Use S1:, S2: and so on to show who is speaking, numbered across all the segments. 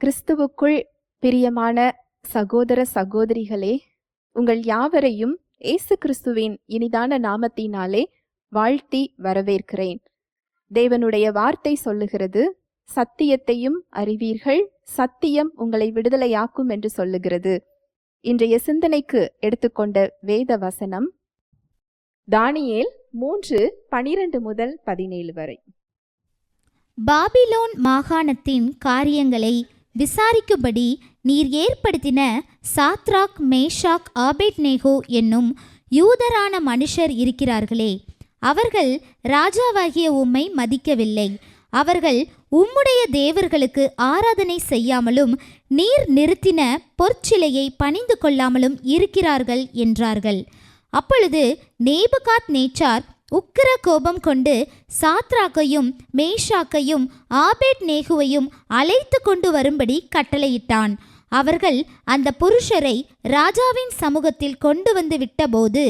S1: கிறிஸ்துவுக்குள் பிரியமான சகோதர சகோதரிகளே உங்கள் யாவரையும் இயேசு கிறிஸ்துவின் இனிதான நாமத்தினாலே வாழ்த்தி வரவேற்கிறேன். தேவனுடைய வார்த்தை சொல்லுகிறது சத்தியத்தையும் அறிவீர்கள் சத்தியம் உங்களை விடுதலையாக்கும் என்று சொல்லுகிறது. இன்றைய சிந்தனைக்கு எடுத்துக்கொண்ட வேத வசனம் தானியேல் மூன்று பனிரெண்டு முதல் பதினேழு வரை.
S2: பாபிலோன் மாகாணத்தின் காரியங்களை விசாரிக்கும்படி நீர் ஏற்படுத்தின சாத்ராக் மேஷாக் ஆபேட்நேகோ என்னும் யூதரான மனுஷர் இருக்கிறார்களே அவர்கள் ராஜாவாகிய உம்மை மதிக்கவில்லை. அவர்கள் உம்முடைய தேவர்களுக்கு ஆராதனை செய்யாமலும் நீர் நிறுத்தின பொற்சிலையை பணிந்து கொள்ளாமலும் இருக்கிறார்கள் என்றார்கள். அப்பொழுது நேபுகாத் நேச்சார் உக்கிர கோபம் கொண்டு சாத்ராக்கையும் மேஷாக்கையும் ஆபேட் நேகுவையும் அழைத்து கொண்டு வரும்படி கட்டளையிட்டான். அவர்கள் அந்த புருஷரை ராஜாவின் சமூகத்தில் கொண்டு வந்து விட்டபோது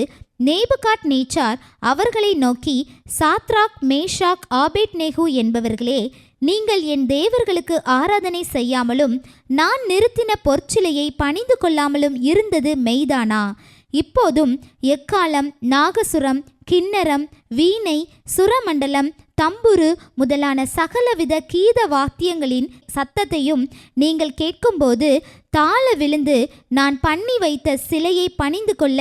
S2: நேபுகாட் நேச்சார் அவர்களை நோக்கி சாத்ராக் மேஷாக் ஆபேட் நேகு என்பவர்களே நீங்கள் என் தேவர்களுக்கு ஆராதனை செய்யாமலும் நான் நிறுத்தின பொற்சிலையை பணிந்து கொள்ளாமலும் இருந்தது மெய்தானா? இப்போதும் எக்காலம் நாகசுரம் கிண்ணரம் வீணை சுரமண்டலம் தம்புரு முதலான சகலவித கீத வாத்தியங்களின் சத்தத்தையும் நீங்கள் கேட்கும்போது தாழ விழுந்து நான் பண்ணி வைத்த சிலையை பணிந்து கொள்ள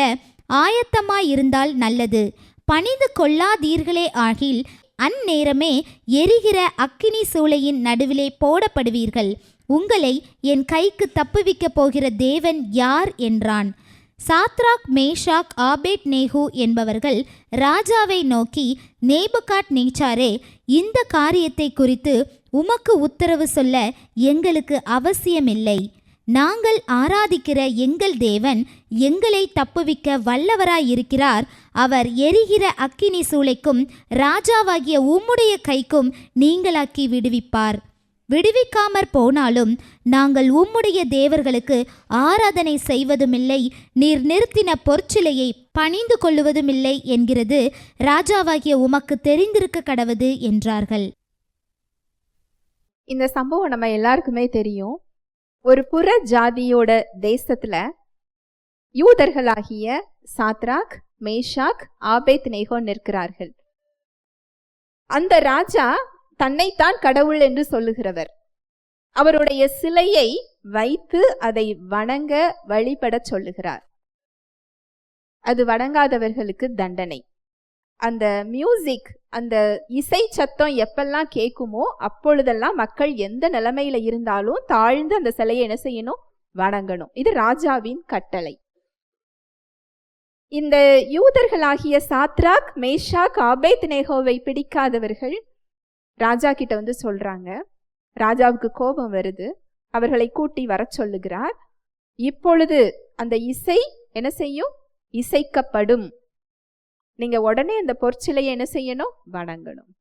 S2: ஆயத்தமாயிருந்தால் நல்லது. பணிந்து கொள்ளாதீர்களே ஆகில் அந்நேரமே எரிகிற அக்கினி சூளையின் நடுவிலே போடப்படுவீர்கள். உங்களை என் கைக்கு தப்புவிக்கப் போகிற தேவன் யார் என்றான். சாத்ராக் மேஷாக் ஆபேட் நேகு என்பவர்கள் ராஜாவை நோக்கி நேபுகாட் நேச்சாரே இந்த காரியத்தை குறித்து உமக்கு உத்தரவு சொல்ல எங்களுக்கு அவசியமில்லை. நாங்கள் ஆராதிக்கிற எங்கள் தேவன் எங்களை தப்புவிக்க வல்லவராயிருக்கிறார். அவர் எரிகிற அக்கினி சூளைக்கும் ராஜாவாகிய உம்முடைய கைக்கும் நீங்களாக்கி விடுவிப்பார். விடுவிக்காமற் போனாலும் நாங்கள் உம்முடைய தேவர்களுக்கு ஆராதனை செய்வதுமில்லை நீர் நிறுத்தின பொற்சிலையை பணிந்து கொள்ளுவதுமில்லை என்கிறது ராஜாவாகிய உமக்கு தெரிந்திருக்க கடவது என்றார்கள்.
S1: இந்த சம்பவம் நம்ம எல்லாருக்குமே தெரியும். ஒரு புற ஜாதியோட தேசத்துல யூதர்களாகிய சாத்ராக் மேஷாக் ஆபேத் நேகோ நிற்கிறார்கள். அந்த ராஜா தன்னைத்தான் கடவுள் என்று சொல்லுகிறவர். அவருடைய சிலையை வைத்து அதை வணங்க வழிபடச் சொல்லுகிறார். அது வணங்காதவர்களுக்கு தண்டனை. அந்த மியூசிக் அந்த இசை சத்தம் எப்பெல்லாம் கேட்குமோ அப்பொழுதெல்லாம் மக்கள் எந்த நிலைமையில இருந்தாலும் தாழ்ந்து அந்த சிலையை என்ன செய்யணும்? வணங்கணும். இது ராஜாவின் கட்டளை. இந்த யூதர்களாகிய சாத்ராக் மேஷாக் ஆபேத் நேகோவை பிடிக்காதவர்கள் ராஜா கிட்ட வந்து சொல்கிறாங்க ராஜாவுக்கு கோபம் வருது. அவர்களை கூட்டி வர சொல்லுகிறார். இப்பொழுது அந்த இசை என்ன செய்யும்? இசைக்கப்படும். நீங்கள் உடனே அந்த பொற்சிலையை என்ன செய்யணும்? வணங்கணும்.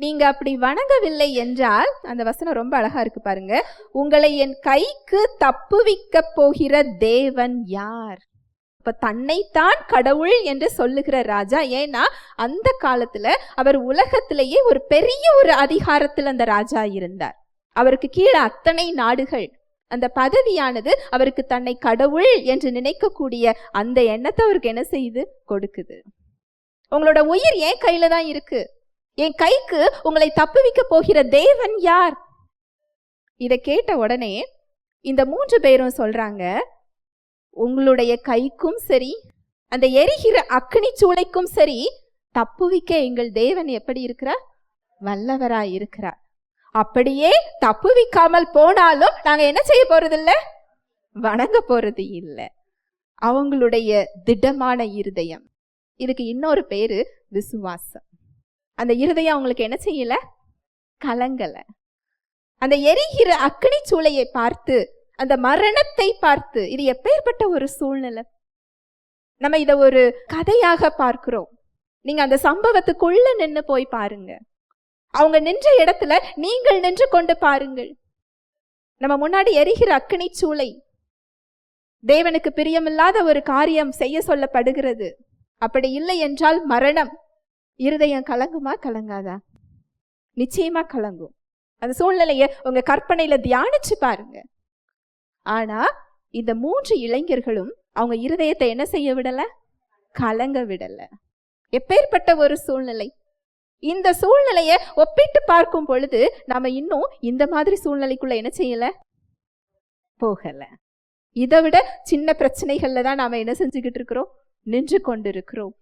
S1: நீங்க அப்படி வணங்கவில்லை என்றால் அந்த வசனம் ரொம்ப அழகா இருக்கு பாருங்க. உங்களை என் கைக்கு தப்புவிக்க போகிற தேவன் யார்? இப்ப தன்னைத்தான் கடவுள் என்று சொல்லுகிற ராஜா ஏன்னா அந்த காலத்துல அவர் உலகத்திலேயே ஒரு பெரிய ஒரு அதிகாரத்தில் அந்த ராஜா இருந்தார். அவருக்கு கீழே அத்தனை நாடுகள். அந்த பதவியானது அவருக்கு தன்னை கடவுள் என்று நினைக்கக்கூடிய அந்த எண்ணத்தை அவருக்கு என்ன செய்து? கொடுக்குது. உங்களோட உயிர் என் கையில தான் இருக்கு. என் கைக்கு உங்களை தப்புவிக்க போகிற தேவன் யார்? இதை கேட்ட உடனே இந்த மூன்று பேரும் சொல்றாங்க உங்களுடைய கைக்கும் சரி அந்த எரிகிற அக்னி சூளைக்கும் சரி தப்புவிக்க எங்கள் தேவன் எப்படி இருக்கிறார்? வல்லவராய் இருக்கிறார். அப்படியே தப்புவிக்காமல் போனாலும் நாங்க என்ன செய்ய போறது இல்ல வணங்க போறது இல்லை. அவங்களுடைய திடமான இருதயம். இதுக்கு இன்னொரு பேரு விசுவாசம். அந்த இருதயம் அவங்களுக்கு என்ன செய்யல? கலங்கல. அந்த எரிகிற அக்னி சூளையை பார்த்து அந்த மரணத்தை பார்த்து இது எப்பேற்பட்ட ஒரு சூழ்நிலை? நம்ம இதை ஒரு கதையாக பார்க்கிறோம். நீங்க அந்த சம்பவத்துக்குள்ள நின்று போய் பாருங்க. அவங்க நின்ற இடத்துல நீங்கள் நின்று கொண்டு பாருங்கள். நம்ம முன்னாடி எரிகிற அக்கினி சூளை. தேவனுக்கு பிரியமில்லாத ஒரு காரியம் செய்ய சொல்லப்படுகிறது. அப்படி இல்லை என்றால் மரணம். இருதயம் கலங்குமா கலங்காதா? நிச்சயமா கலங்கும். அந்த சூழ்நிலையை உங்க கற்பனையில தியானிச்சு பாருங்க. ஆனா இந்த மூன்று இளைஞர்களும் அவங்க இருதயத்தை என்ன செய்ய விடல? கலங்க விடல. எப்பேற்பட்ட ஒரு சூழ்நிலை? இந்த சூழ்நிலைய ஒப்பிட்டு பார்க்கும் பொழுது நாம இன்னும் இந்த மாதிரி சூழ்நிலைக்குள்ள என்ன செய்யல? போகல. இதை விட சின்ன பிரச்சனைகள்ல தான் நாம என்ன செஞ்சுக்கிட்டு இருக்கிறோம்? நின்று கொண்டிருக்கிறோம்.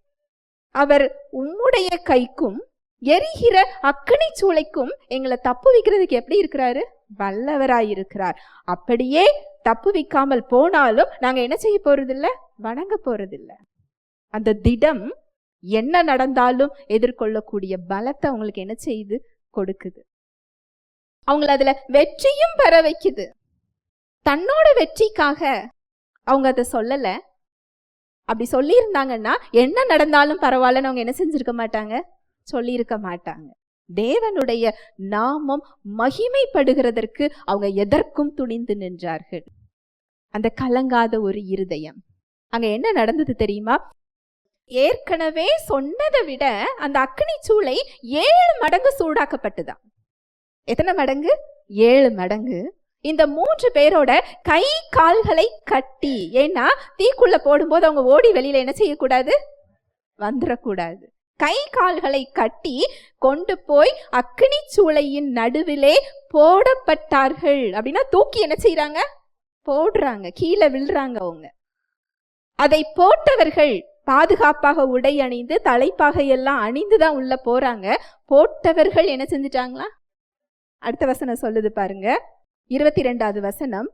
S1: அவர் உம்முடைய கைக்கும் எரிகிற அக்கினி சூளைக்கும் எங்களை தப்பு வைக்கிறதுக்கு எப்படி இருக்கிறாரு? வல்லவராய் இருக்கிறார் அப்படியே தப்புவிக்காமல் போனாலும் நாங்க என்ன செய்ய போறதில்ல? வணங்க போறதில்ல. அந்த திடம் என்ன நடந்தாலும் எதிர்கொள்ளக்கூடிய பலத்தை அவங்களுக்கு என்ன செய்யுது கொடுக்குது. அவங்கள அதுல வெற்றியும் பெற வைக்குது. தன்னோட வெற்றிக்காக அவங்க அதை சொல்லல. அப்படி சொல்லியிருந்தாங்கன்னா என்ன நடந்தாலும் பரவாயில்லன்னு அவங்க என்ன செஞ்சிருக்க மாட்டாங்க? சொல்லியிருக்க மாட்டாங்க. தேவனுடைய நாமம் மகிமைப்படுகிறதற்கு அவங்க எதற்கும் துணிந்து நின்றார்கள். அந்த கலங்காத ஒரு இருதயம். அங்க என்ன நடந்தது தெரியுமா? ஏற்கனவே சொன்னதை விட அந்த அக்னி சூளை ஏழு மடங்கு சூடாக்கப்பட்டுதான் எத்தனை மடங்கு? ஏழு மடங்கு. இந்த மூன்று பேரோட கை கால்களை கட்டி ஏன்னா தீக்குள்ள போடும்போது அவங்க ஓடி வெளியில என்ன செய்யக்கூடாது? வந்துடக்கூடாது கை கால்களை கட்டி கொண்டு போய் அக்னி சூளையின் நடுவிலே போடப்பட்டார்கள். அப்படின்னா தூக்கி என்ன செய்யறாங்க போடுறாங்க. கீழே விழுறாங்க அவங்க. அதை போட்டவர்கள் பாதுகாப்பாக உடை அணிந்து தலைப்பாகை எல்லாம் அணிந்து தான் உள்ள போறாங்க. போட்டவர்கள் என்ன செஞ்சிட்டாங்களா? அடுத்த வசனம் சொல்லுது பாருங்க. இருபத்தி ரெண்டாவது வசனம்.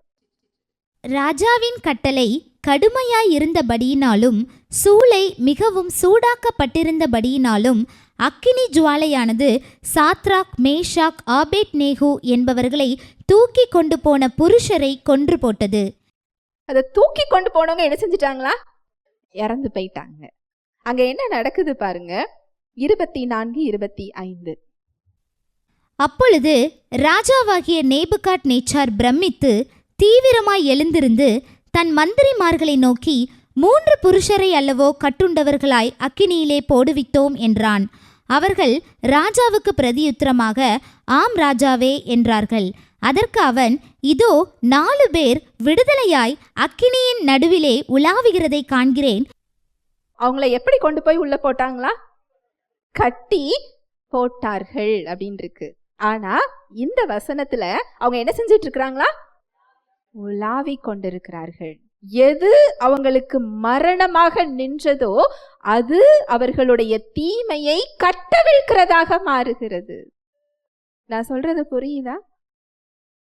S2: ராஜாவின் கட்டளை கடுமையாய் இருந்தபடியினாலும் சூளை மிகவும் சூடாக்கப்பட்டிருந்தபடியினாலும் அக்கினி ஜுவாலையானது சாத்ராக் மேஷாக் ஆபேட் நேகு என்பவர்களை தூக்கி கொண்டு போன புருஷரை கொன்று போட்டது.
S1: அதை தூக்கி கொண்டு போனவங்க என்ன செஞ்சிட்டாங்களா? இறந்து போயிட்டாங்க. அங்க என்ன நடக்குது பாருங்க. இருபத்தி நான்கு இருபத்தி ஐந்து.
S2: அப்பொழுது ராஜாவாகிய நேபுகாட் நேச்சார் பிரமித்து தீவிரமாய் எழுந்திருந்து தன் மந்திரிமார்களை நோக்கி மூன்று புருஷரை அல்லவோ கட்டுண்டவர்களாய் அக்கினியிலே போடுவித்தோம் என்றான். அவர்கள் ராஜாவுக்கு பிரதியுத்தரமாக ஆம் ராஜாவே என்றார்கள். அதற்கு அவன் இதோ நாலு பேர் விடுதலையாய் அக்கினியின் நடுவிலே உலாவுகிறதை காண்கிறேன்.
S1: அவங்கள எப்படி கொண்டு போய் உள்ள போட்டாங்களா? கட்டி போட்டார்கள் அப்படின்னு இருக்கு ஆனா இந்த வசனத்துல அவங்க என்ன செஞ்சிட்டு இருக்கிறாங்களா உலாவிக் கொண்டிருக்கிறார்கள். எது அவங்களுக்கு மரணமாக நின்றதோ அது அவர்களுடைய தீமையை கட்டவிழ்கிறதாக மாறுகிறது. நான் சொல்றது புரியுதா?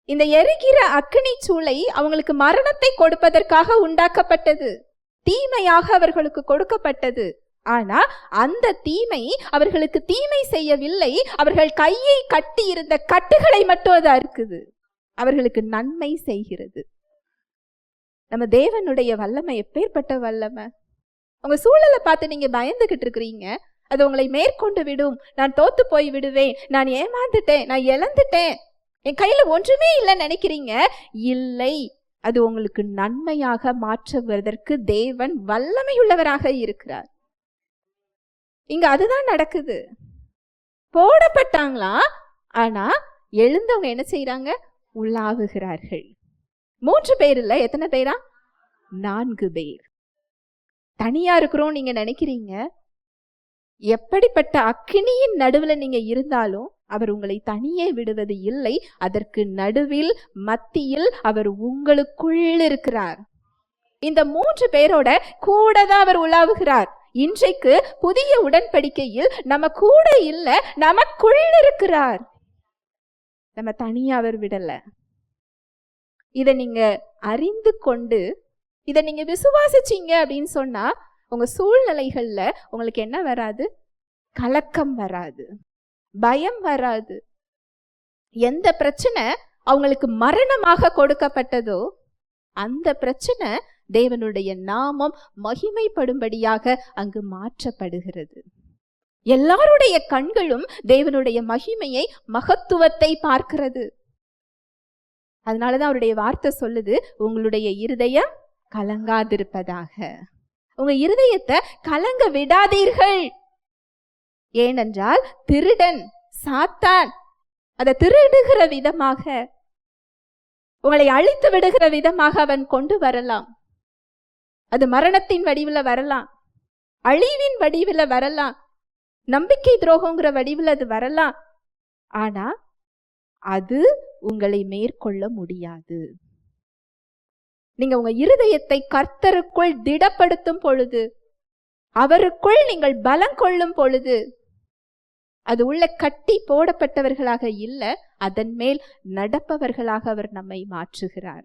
S1: இந்த எரிகிற அக்னி சூளை அவங்களுக்கு மரணத்தை கொடுப்பதற்காக உண்டாக்கப்பட்டது. தீமையாக அவர்களுக்கு கொடுக்கப்பட்டது. ஆனா அந்த தீமை அவர்களுக்கு தீமை செய்யவில்லை. அவர்கள் கையை கட்டி இருந்த கட்டுகளை மட்டும் அது இருக்குது. அவர்களுக்கு நன்மை செய்கிறது. நம்ம தேவனுடைய வல்லமை எப்பேற்பட்ட வல்லமை? உங்க சூழலை பார்த்து நீங்க பயந்துகிட்டு இருக்கிறீங்க. அது உங்களை மேற்கொண்டு விடும். நான் தோத்து போய் விடுவேன். நான் ஏமாந்துட்டேன். நான் இழந்துட்டேன். என் கையில ஒன்றுமே இல்லைன்னு நினைக்கிறீங்க? இல்லை. அது உங்களுக்கு நன்மையாக மாற்றுவதற்கு தேவன் வல்லமையுள்ளவராக இருக்கிறார். இங்க அதுதான் நடக்குது. போடப்பட்டாங்களா? ஆனா எழுந்தவங்க என்ன செய்யறாங்க உள்ளாவுகிறார்கள் மூன்று பேர் இல்லை? எத்தனை பேரா? நான்கு பேர். தனியா இருக்கிறோம் நீங்க நினைக்கிறீங்க? எப்படிப்பட்ட அக்கினியின் நடுவில் நீங்க இருந்தாலும் அவர் உங்களை தனியே விடுவது இல்லை. அதற்கு நடுவில் மத்தியில் அவர் உங்களுக்குள் இருக்கிறார். இந்த மூன்று பேரோட கூட தான் அவர் உலாவுகிறார் இன்றைக்கு புதிய உடன்படிக்கையில் நம்ம கூட இல்ல நமக்குள் இருக்கிறார். நம்ம தனியாக அவர் விடல. இதை நீங்க அறிந்து கொண்டு இதை நீங்க விசுவாசிச்சீங்க அப்படின்னு சொன்னா உங்க சூழ்நிலைகள்ல உங்களுக்கு என்ன வராது? கலக்கம் வராது. பயம் வராது. எந்த பிரச்சனை அவங்களுக்கு மரணமாக கொடுக்கப்பட்டதோ அந்த பிரச்சனை தேவனுடைய நாமம் மகிமைப்படும்படியாக அங்கு மாற்றப்படுகிறது. எல்லாருடைய கண்களும் தேவனுடைய மகிமையை மகத்துவத்தை பார்க்கிறது. அதனாலதான் அவருடைய வார்த்தை சொல்லுது உங்களுடைய இருதயம் கலங்காதிருப்பதாக. உங்க இருதயத்தை கலங்க விடாதீர்கள். ஏனென்றால் திருடன் சாத்தான் அதை திருடுகிற விதமாக உங்களை அழித்து விடுகிற விதமாக அவன் கொண்டு வரலாம். அது மரணத்தின் வடிவில் வரலாம். அழிவின் வடிவில் வரலாம். நம்பிக்கை துரோகங்கிற வடிவில் அது வரலாம். ஆனா அது உங்களை மேற்கொள்ள முடியாது. நீங்க உங்க இருதயத்தை கர்த்தருக்குள் திடப்படுத்தும் பொழுது அவருக்குள் நீங்கள் பலம் கொள்ளும் பொழுது அது உள்ள கட்டி போடப்பட்டவர்களாக இல்ல அதன் மேல் நடப்பவர்களாக அவர் நம்மை மாற்றுகிறார்.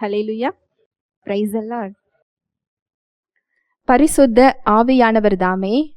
S1: ஹலேலுயா பிரைஸ் பரிசுத்த ஆவியானவர் தாமே